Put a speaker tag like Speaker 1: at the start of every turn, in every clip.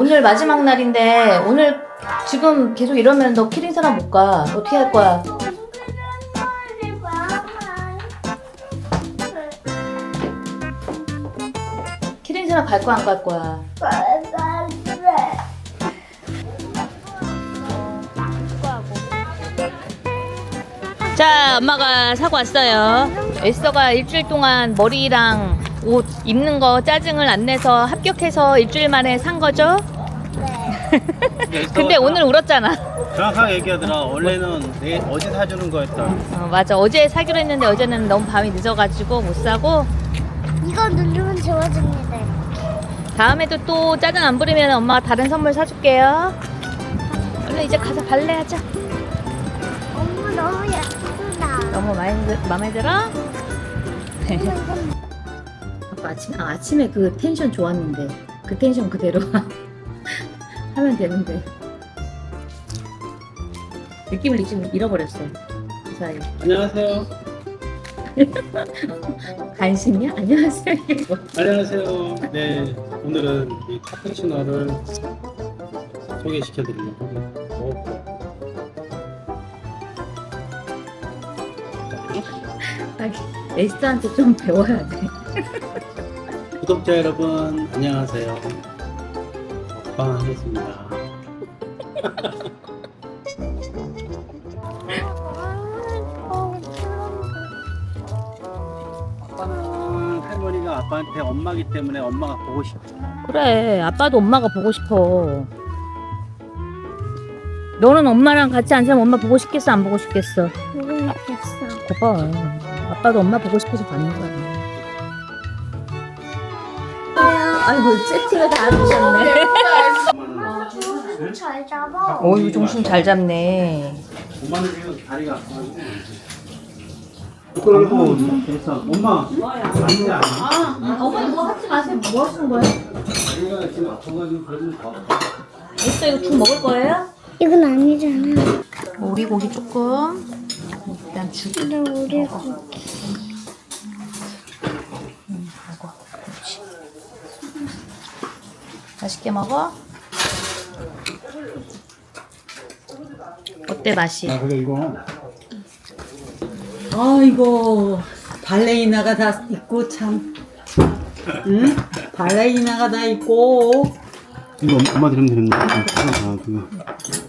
Speaker 1: 오늘 마지막 날인데 오늘 지금 계속 이러면 너 키링 사람 못 가. 어떻게 할 거야? 키링 사람 갈 거야 안 갈 거야? 자, 엄마가 사고 왔어요. 에스더가 일주일 동안 머리랑 옷 입는 거 짜증을 안 내서 합격해서 일주일 만에 산 거죠? 근데 오늘 울었잖아.
Speaker 2: 정확하게 얘기하더라. 원래는 내 어제 사주는 거였다.
Speaker 1: 어, 맞아. 어제 사기로 했는데 어제는 너무 밤이 늦어가지고 못 사고
Speaker 3: 이거 누르면 지워집니다.
Speaker 1: 다음에도 또 짜증 안 부리면 엄마가 다른 선물 사줄게요. 얼른 이제 가서 발레하자.
Speaker 3: 엄마 너무 예쁘다.
Speaker 1: 너무 마음에, 들- 마음에 들어? 아까 아침, 아, 아침에 그 텐션 좋았는데 그 텐션 그대로 하면 되는데 느낌을 지금 잃어버렸어 그 사이
Speaker 2: 안녕하세요.
Speaker 1: 간신이야? 안녕하세요.
Speaker 2: 안녕하세요. 네, 오늘은 이 카푸치노를 소개시켜 드리려고 먹었고요.
Speaker 1: 아, 에스터한테 좀 배워야 돼
Speaker 2: 구독자 여러분, 안녕하세요. 먹방 하겠습니다. 아빠는 할머니가 아빠한테 엄마기 때문에 엄마가 보고 싶어.
Speaker 1: 그래 아빠도 엄마가 보고 싶어 너는 엄마랑 같이 앉으면 엄마 보고 싶겠어 안 보고 싶겠어?
Speaker 3: 보고 있겠어.
Speaker 1: 거봐 아빠도 엄마 보고 싶어서 받는 거야 아이고 세팅을 다 해주셨네
Speaker 3: 잘 잡아.
Speaker 1: 어이구 중심 잘 잡네
Speaker 2: 엄마는 지금 다리가 아파가지고. 그리고 됐어. 엄마. 아니지 않아.
Speaker 1: 어머니 뭐 하지 마세요 뭐 하시는 거예요?
Speaker 2: 다리가 지금 아파가지고 그러면 더.
Speaker 1: 있어 이거 죽 먹을 거예요?
Speaker 3: 이건 아니잖아.
Speaker 1: 오리고기 조금 일단 죽
Speaker 3: 근데 우리
Speaker 1: 먹어 그렇지 맛있게 먹어 어때 맛이?
Speaker 2: 아 그래 이거.
Speaker 4: 아이고 발레리나가 다 있고 참 응? 발레리나가 다 있고
Speaker 2: 이거 엄마 드리면 되는데. 아 그거.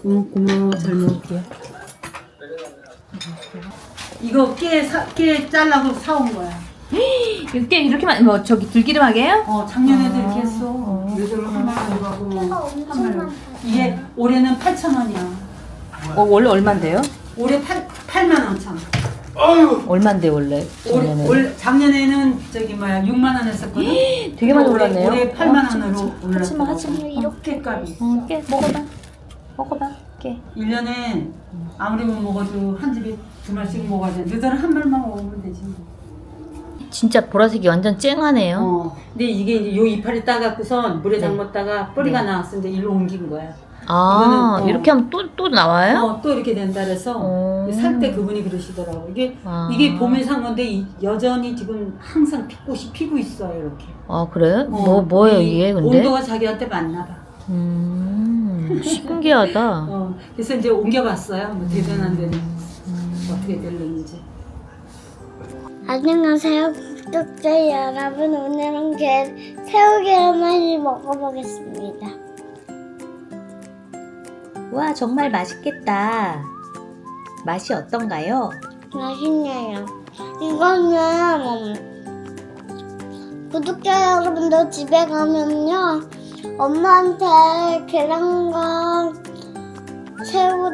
Speaker 4: 응 고마워 잘 먹을게 이거 깨, 사, 깨 잘라고 사온 거야
Speaker 1: 이렇게 이렇게 많이 뭐 저기 들기름하게 해요?
Speaker 4: 어 작년에도 이렇게 했어 요즘 한말 가고
Speaker 3: 깨가 엄청 많다.
Speaker 4: 이게 올해는 8천 원이야
Speaker 1: 어, 원래 얼만데요?
Speaker 4: 올해 8, 8만 원 참.
Speaker 1: 얼만데 원래
Speaker 4: 올해,
Speaker 1: 작년에
Speaker 4: 올, 작년에는 저기 뭐야 6만 원 했었거든
Speaker 1: 되게 많이
Speaker 4: 올해-
Speaker 1: 올랐네요.
Speaker 4: 올해 8만 원으로
Speaker 1: 하지 마, 하지
Speaker 4: 올랐어
Speaker 1: 마.
Speaker 4: 이렇게 값이
Speaker 1: 응, 깨 먹어봐 먹어봐 깨
Speaker 4: 1년에 아무리 못 먹어도 한 집에 두 마리씩 먹어야 돼. 너희들은 한 마리만 먹으면 되지.
Speaker 1: 진짜 보라색이 완전 쨍하네요
Speaker 4: 어. 근데 이게 이제 요 이파리 따갖고선 물에
Speaker 1: 네.
Speaker 4: 담궜다가 뿌리가
Speaker 1: 네.
Speaker 4: 나왔어. 이제 일로 옮긴 거야.
Speaker 1: 아
Speaker 4: 이거는, 어.
Speaker 1: 이렇게 하면 또 또 나와요?
Speaker 4: 어, 또 이렇게 된다 그래서
Speaker 1: 어.
Speaker 4: 살때 그분이 그러시더라고. 이게
Speaker 1: 아.
Speaker 4: 이게 봄에 산 건데 이- 여전히 지금 항상 핏꽃이 피고 있어요. 이렇게.
Speaker 1: 아 그래?
Speaker 4: 어,
Speaker 1: 뭐 뭐예요
Speaker 4: 이
Speaker 1: 이게 근데?
Speaker 4: 온도가 자기한테 맞나 봐.
Speaker 1: 음 신기하다.
Speaker 4: 어. 그래서 이제 옮겨봤어요. 뭐 되든 안 되든 어떻게 될는지.
Speaker 3: 안녕하세요, 구독자 여러분. 오늘은 게 새우 계란말이 먹어보겠습니다.
Speaker 1: 와 정말 맛있겠다. 맛이 어떤가요?
Speaker 3: 맛있네요. 이거는 음, 구독자 여러분들 집에 가면요 엄마한테 계란과 새우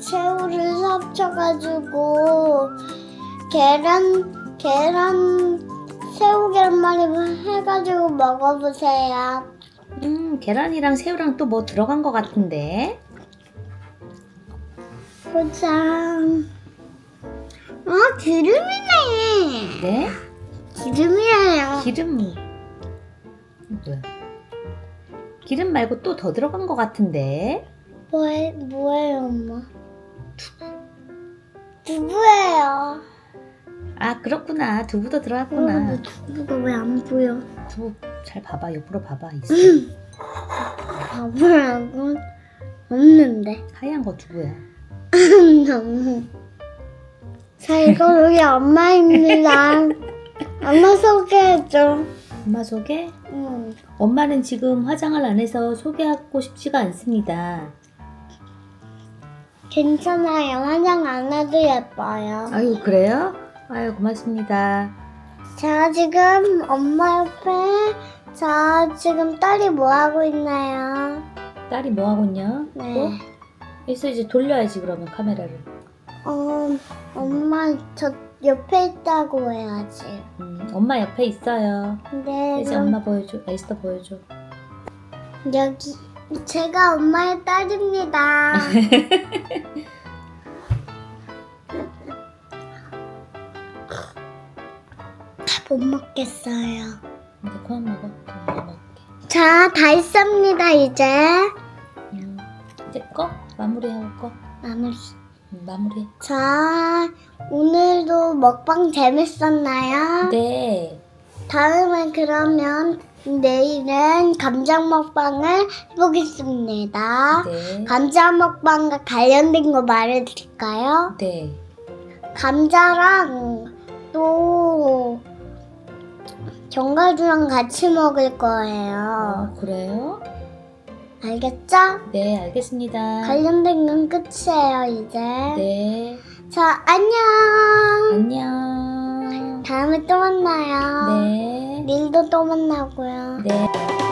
Speaker 3: 새우를 합쳐가지고 계란 계란 새우 계란말이 해가지고 먹어보세요.
Speaker 1: 음 계란이랑 새우랑 또 뭐 들어간 것 같은데?
Speaker 3: 보자. 아 기름이네.
Speaker 1: 네?
Speaker 3: 기름이에요.
Speaker 1: 기름 뭐야? 기름 말고 또 더 들어간 것 같은데?
Speaker 3: 뭐해, 뭐예요, 엄마? 두부예요.
Speaker 1: 아 그렇구나 두부도
Speaker 3: 어,
Speaker 1: 들어갔구나.
Speaker 3: 근데 두부가 왜 안 보여?
Speaker 1: 두부 잘 봐봐 옆으로 봐봐 있어.
Speaker 3: 바보라고 없는데.
Speaker 1: 하얀 거 누구야?
Speaker 3: 너무. 자, 이거 우리 엄마입니다. 엄마 소개해줘.
Speaker 1: 엄마 소개?
Speaker 3: 응.
Speaker 1: 엄마는 지금 화장을 안 해서 소개하고 싶지가 않습니다.
Speaker 3: 괜찮아요. 화장 안 해도 예뻐요.
Speaker 1: 아유 그래요? 아유 고맙습니다.
Speaker 3: 자, 지금 엄마 옆에, 자, 지금 딸이 뭐 하고 있나요?
Speaker 1: 딸이 뭐 하고 있냐?
Speaker 3: 네.
Speaker 1: 어? 여기서 이제 돌려야지 그러면 카메라를.
Speaker 3: 어, 엄마 저 옆에 있다고 해야지.
Speaker 1: 음, 엄마 옆에 있어요.
Speaker 3: 네,
Speaker 1: 이제
Speaker 3: 그럼
Speaker 1: 엄마 보여줘. 에스터 보여줘.
Speaker 3: 여기 제가 엄마의 딸입니다. 못 먹겠어요.
Speaker 1: 근데 그만 먹어. 그만 먹을게.
Speaker 3: 자, 다 했습니다, 이제.
Speaker 1: 음, 이제 꺼? 마무리하고 꺼.
Speaker 3: 마무리.
Speaker 1: 음, 마무리.
Speaker 3: 자, 오늘도 먹방 재밌었나요?
Speaker 1: 네.
Speaker 3: 다음에 그러면 내일은 감자 먹방을 해보겠습니다.
Speaker 1: 네.
Speaker 3: 감자 먹방과 관련된 거 말해드릴까요?
Speaker 1: 네.
Speaker 3: 감자랑 또 견과류랑 같이 먹을 거예요.
Speaker 1: 어, 그래요?
Speaker 3: 알겠죠?
Speaker 1: 네, 알겠습니다.
Speaker 3: 관련된 건 끝이에요, 이제.
Speaker 1: 네.
Speaker 3: 자, 안녕!
Speaker 1: 안녕.
Speaker 3: 다음에 또 만나요.
Speaker 1: 네.
Speaker 3: 내일도 또 만나고요.
Speaker 1: 네.